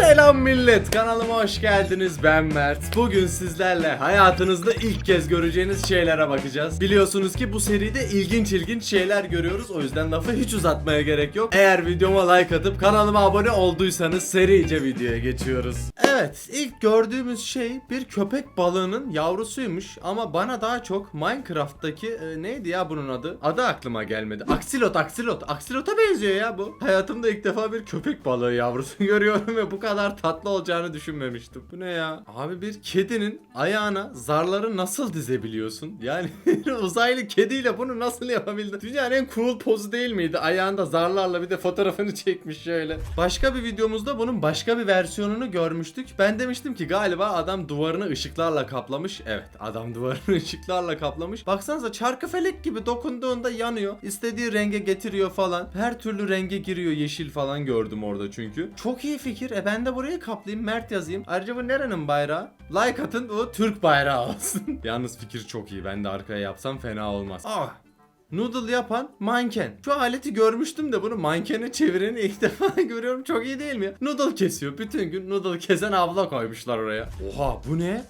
Selam millet kanalıma hoş geldiniz. Ben Mert. Bugün sizlerle hayatınızda ilk kez göreceğiniz şeylere bakacağız. Biliyorsunuz ki bu seride ilginç ilginç şeyler görüyoruz. O yüzden lafı hiç uzatmaya gerek yok. Eğer videoma like atıp kanalıma abone olduysanız serice videoya geçiyoruz Evet ilk gördüğümüz şey bir köpek balığının yavrusuymuş Ama bana daha çok Minecraft'taki e, neydi ya bunun adı? Adı aklıma gelmedi Aksilot aksilot Aksilot'a benziyor ya bu Hayatımda ilk defa bir köpek balığı yavrusu görüyorum ve bu kadar tatlı olacağını düşünmemiştim. Bu ne ya? Abi bir kedinin ayağına zarları nasıl dizebiliyorsun? Yani uzaylı kediyle bunu nasıl yapabildin? Dünyanın en cool pozu değil miydi? Ayağında zarlarla bir de fotoğrafını çekmiş şöyle. Başka bir videomuzda bunun başka bir versiyonunu görmüştük. Ben demiştim ki galiba adam duvarını ışıklarla kaplamış. Evet adam duvarını ışıklarla kaplamış. Baksanıza çarkıfelek gibi dokunduğunda yanıyor. İstediği renge getiriyor falan. Her türlü renge giriyor. Yeşil falan gördüm orada çünkü. Çok iyi fikir. E ben de burayı kaplayayım. Mert yazayım. Ayrıca bu nerenin bayrağı? Like atın bu Türk bayrağı olsun. Yalnız fikir çok iyi. Ben de arkaya yapsam fena olmaz. Ah Noodle yapan manken. Şu aleti görmüştüm de bunu mankene çevireni ilk defa görüyorum. Çok iyi değil mi ya? Noodle kesiyor. Bütün gün noodle kesen abla koymuşlar oraya. Oha bu ne?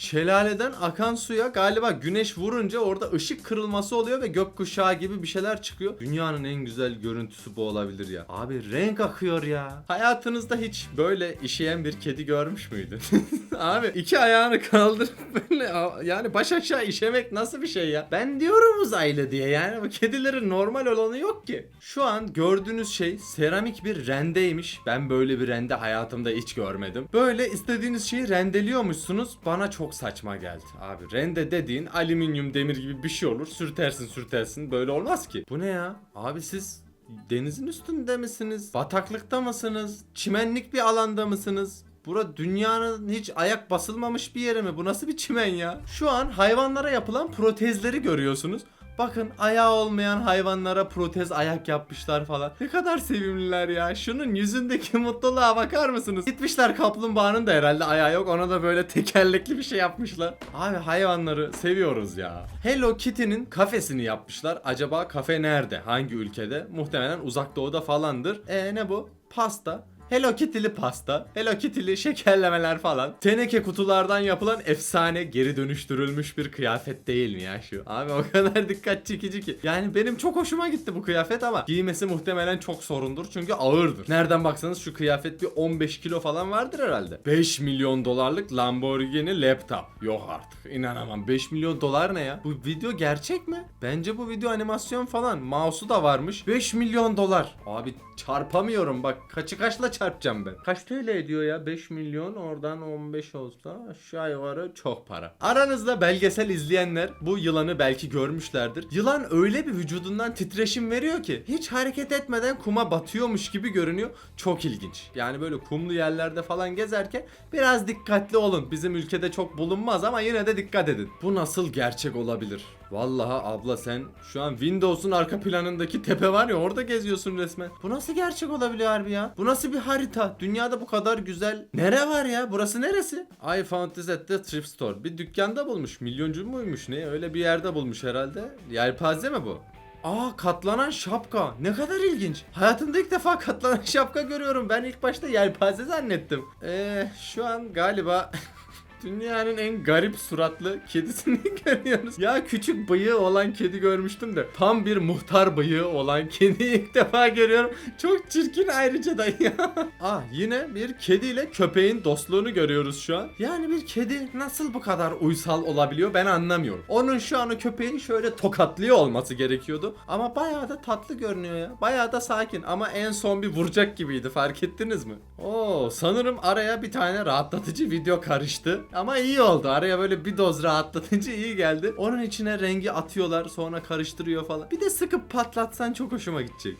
Şelaleden akan suya galiba güneş vurunca orada ışık kırılması oluyor ve gökkuşağı gibi bir şeyler çıkıyor. Dünyanın en güzel görüntüsü bu olabilir ya. Abi renk akıyor ya. Hayatınızda hiç böyle işeyen bir kedi görmüş müydün? Abi iki ayağını kaldırıp böyle yani baş aşağı işemek nasıl bir şey ya? Ben diyorum uzaylı diye yani bu kedilerin normal olanı yok ki. Şu an gördüğünüz şey seramik bir rendeymiş. Ben böyle bir rende hayatımda hiç görmedim. Böyle istediğiniz şeyi rendeliyormuşsunuz. Bana çok saçma geldi. Abi rende dediğin alüminyum demir gibi bir şey olur. Sürtersin sürtersin. Böyle olmaz ki. Bu ne ya? Abi siz denizin üstünde misiniz? Bataklıkta mısınız? Çimenlik bir alanda mısınız? Bura dünyanın hiç ayak basılmamış bir yeri mi? Bu nasıl bir çimen ya? Şu an hayvanlara yapılan protezleri görüyorsunuz. Bakın ayağı olmayan hayvanlara protez ayak yapmışlar falan. Ne kadar sevimliler ya. Şunun yüzündeki mutluluğa bakar mısınız? Gitmişler kaplumbağanın da herhalde ayağı yok. Ona da böyle tekerlekli bir şey yapmışlar. Abi hayvanları seviyoruz ya. Hello Kitty'nin kafesini yapmışlar. Acaba kafe nerede? Hangi ülkede? Muhtemelen uzak doğuda falandır. E ne bu? Pasta. Hello Kitty'li pasta, Hello Kitty'li şekerlemeler falan. Teneke kutulardan yapılan efsane geri dönüştürülmüş bir kıyafet değil mi ya şu? Abi o kadar dikkat çekici ki. Yani benim çok hoşuma gitti bu kıyafet ama giymesi muhtemelen çok sorundur çünkü ağırdır. Nereden baksanız şu kıyafet bir 15 kilo falan vardır herhalde. 5 milyon dolarlık Lamborghini laptop. Yok artık inanamam. 5 milyon dolar ne ya? Bu video gerçek mi? Bence bu video animasyon falan. Mouse'u da varmış. 5 milyon dolar. Abi çarpamıyorum bak. Kaçı kaçla çarpacağım ben? Kaç TL ediyor ya? 5 milyon oradan 15 olsa aşağı yukarı çok para. Aranızda belgesel izleyenler bu yılanı belki görmüşlerdir. Yılan öyle bir vücudundan titreşim veriyor ki hiç hareket etmeden kuma batıyormuş gibi görünüyor. Çok ilginç. Yani böyle kumlu yerlerde falan gezerken biraz dikkatli olun. Bizim ülkede çok bulunmaz ama yine de dikkat edin. Bu nasıl gerçek olabilir? Vallahi abla sen şu an Windows'un arka planındaki tepe var ya orada geziyorsun resmen. Bu nasıl gerçek olabiliyor harbi ya? Bu nasıl bir harita? Dünyada bu kadar güzel. Nere var ya? Burası neresi? I found this at the thrift store. Bir dükkanda bulmuş. Milyoncu muymuş ne? Öyle bir yerde bulmuş herhalde. Yelpaze mi bu? Aa katlanan şapka. Ne kadar ilginç. Hayatımda ilk defa katlanan şapka görüyorum. Ben ilk başta yelpaze zannettim. Eee şu an galiba Dünyanın en garip suratlı kedisini görüyoruz. Ya küçük bıyığı olan kedi görmüştüm de tam bir muhtar bıyığı olan kedi ilk defa görüyorum. Çok çirkin ayrıca da ya. ah yine bir kediyle köpeğin dostluğunu görüyoruz şu an. Yani bir kedi nasıl bu kadar uysal olabiliyor ben anlamıyorum. Onun şu an o köpeği şöyle tokatlıyor olması gerekiyordu. Ama bayağı da tatlı görünüyor ya. Bayağı da sakin ama en son bir vuracak gibiydi fark ettiniz mi? Oo sanırım araya bir tane rahatlatıcı video karıştı. Ama iyi oldu. Araya böyle bir doz rahatlatıcı iyi geldi. Onun içine rengi atıyorlar sonra karıştırıyor falan. Bir de sıkıp patlatsan çok hoşuma gidecek.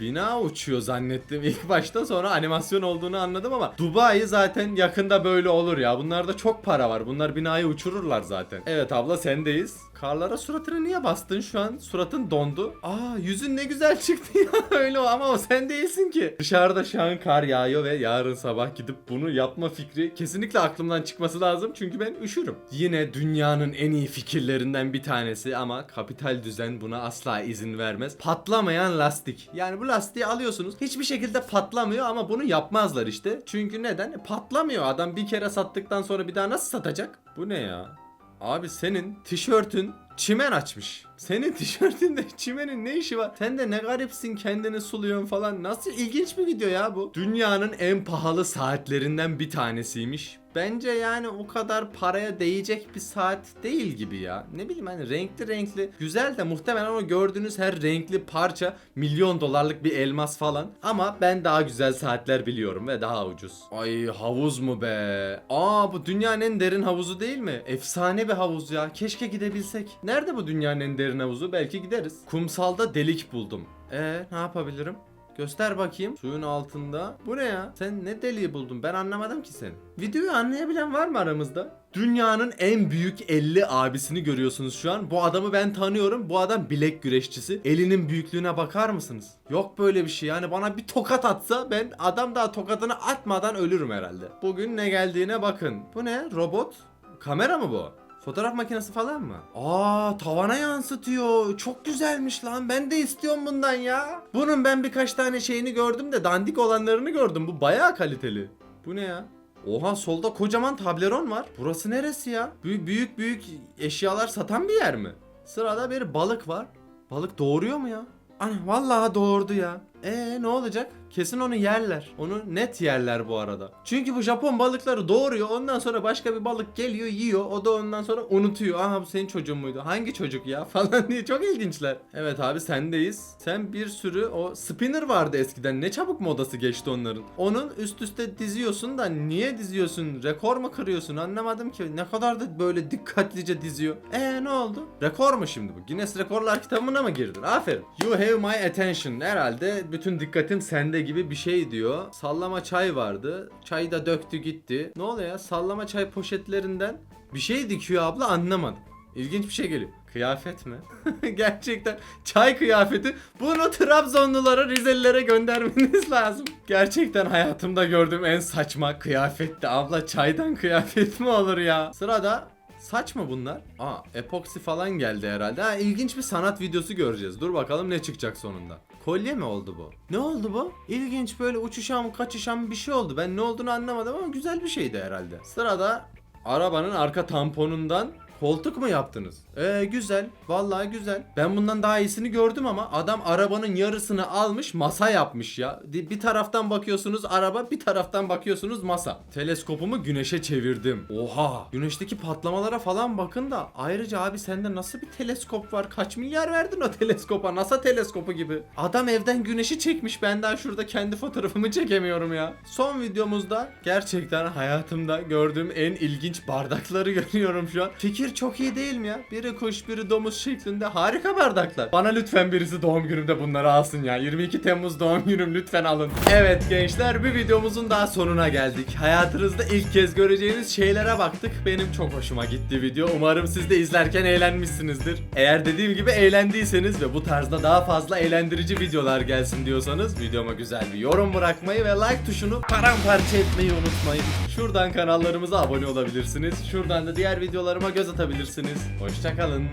Bina uçuyor zannettim ilk başta sonra animasyon olduğunu anladım ama Dubai zaten yakında böyle olur ya. Bunlarda çok para var. Bunlar binayı uçururlar zaten. Evet abla sendeyiz. Karlara suratını niye bastın şu an? Suratın dondu. Aa yüzün ne güzel çıktı ya öyle o ama o sen değilsin ki. Dışarıda şu an kar yağıyor ve yarın sabah gidip bunu yapma fikri kesinlikle aklımdan çıkması lazım. Çünkü ben üşürüm. Yine dünyanın en iyi fikirlerinden bir tanesi ama kapital düzen buna asla izin vermez. Patlamayan lastik. Yani bu lastiği alıyorsunuz hiçbir şekilde patlamıyor ama bunu yapmazlar işte. Çünkü neden? E, patlamıyor adam bir kere sattıktan sonra bir daha nasıl satacak? Bu ne ya? Abi senin tişörtün çimen açmış. Senin tişörtünde çimenin ne işi var? Sen de ne garipsin kendini suluyorsun falan. Nasıl ilginç bir video ya bu. Dünyanın en pahalı saatlerinden bir tanesiymiş. Bence yani o kadar paraya değecek bir saat değil gibi ya. Ne bileyim hani renkli renkli. Güzel de muhtemelen o gördüğünüz her renkli parça milyon dolarlık bir elmas falan. Ama ben daha güzel saatler biliyorum ve daha ucuz. Ay havuz mu be? Aa bu dünyanın en derin havuzu değil mi? Efsane bir havuz ya. Keşke gidebilsek. Nerede bu dünyanın en derin havuzu? Belki gideriz. Kumsalda delik buldum. E ne yapabilirim? Göster bakayım. Suyun altında. Bu ne ya? Sen ne deliği buldun? Ben anlamadım ki seni. Videoyu anlayabilen var mı aramızda? Dünyanın en büyük 50 abisini görüyorsunuz şu an. Bu adamı ben tanıyorum. Bu adam bilek güreşçisi. Elinin büyüklüğüne bakar mısınız? Yok böyle bir şey. Yani bana bir tokat atsa ben adam daha tokatını atmadan ölürüm herhalde. Bugün ne geldiğine bakın. Bu ne? Robot? Kamera mı bu? Fotoğraf makinesi falan mı? Aa tavana yansıtıyor. Çok güzelmiş lan. Ben de istiyorum bundan ya. Bunun ben birkaç tane şeyini gördüm de dandik olanlarını gördüm. Bu bayağı kaliteli. Bu ne ya? Oha solda kocaman tableron var. Burası neresi ya? Büyük büyük büyük eşyalar satan bir yer mi? Sırada bir balık var. Balık doğuruyor mu ya? Ana vallahi doğurdu ya. Ee ne olacak? Kesin onu yerler. Onu net yerler bu arada. Çünkü bu Japon balıkları doğuruyor. Ondan sonra başka bir balık geliyor, yiyor. O da ondan sonra unutuyor. Aha bu senin çocuğun muydu? Hangi çocuk ya? Falan diye çok ilginçler. Evet abi sendeyiz. Sen bir sürü o spinner vardı eskiden. Ne çabuk modası geçti onların. Onun üst üste diziyorsun da niye diziyorsun? Rekor mu kırıyorsun? Anlamadım ki. Ne kadar da böyle dikkatlice diziyor. Ee ne oldu? Rekor mu şimdi bu? Guinness Rekorlar kitabına mı girdin? Aferin. You have my attention. Herhalde bütün dikkatim sende gibi bir şey diyor. Sallama çay vardı. Çayı da döktü gitti. Ne oluyor ya? Sallama çay poşetlerinden bir şey dikiyor abla anlamadım. İlginç bir şey geliyor. Kıyafet mi? Gerçekten çay kıyafeti. Bunu Trabzonlulara, Rizelilere göndermeniz lazım. Gerçekten hayatımda gördüğüm en saçma kıyafetti. Abla çaydan kıyafet mi olur ya? Sırada Saç mı bunlar? Aa epoksi falan geldi herhalde. Ha ilginç bir sanat videosu göreceğiz. Dur bakalım ne çıkacak sonunda. Kolye mi oldu bu? Ne oldu bu? İlginç böyle uçuşan kaçışan bir şey oldu. Ben ne olduğunu anlamadım ama güzel bir şeydi herhalde. Sırada arabanın arka tamponundan koltuk mu yaptınız? Ee güzel. Vallahi güzel. Ben bundan daha iyisini gördüm ama adam arabanın yarısını almış masa yapmış ya. Bir taraftan bakıyorsunuz araba bir taraftan bakıyorsunuz masa. Teleskopumu güneşe çevirdim. Oha. Güneşteki patlamalara falan bakın da ayrıca abi sende nasıl bir teleskop var? Kaç milyar verdin o teleskopa? NASA teleskopu gibi. Adam evden güneşi çekmiş. Ben daha şurada kendi fotoğrafımı çekemiyorum ya. Son videomuzda gerçekten hayatımda gördüğüm en ilginç bardakları görüyorum şu an. Fikir çok iyi değil mi ya? Biri kuş, biri domuz şeklinde harika bardaklar. Bana lütfen birisi doğum günümde bunları alsın ya. 22 Temmuz doğum günüm lütfen alın. Evet gençler bir videomuzun daha sonuna geldik. Hayatınızda ilk kez göreceğiniz şeylere baktık. Benim çok hoşuma gitti video. Umarım siz de izlerken eğlenmişsinizdir. Eğer dediğim gibi eğlendiyseniz ve bu tarzda daha fazla eğlendirici videolar gelsin diyorsanız videoma güzel bir yorum bırakmayı ve like tuşunu paramparça etmeyi unutmayın. Şuradan kanallarımıza abone olabilirsiniz. Şuradan da diğer videolarıma göz atabilirsiniz. Hoşçakalın.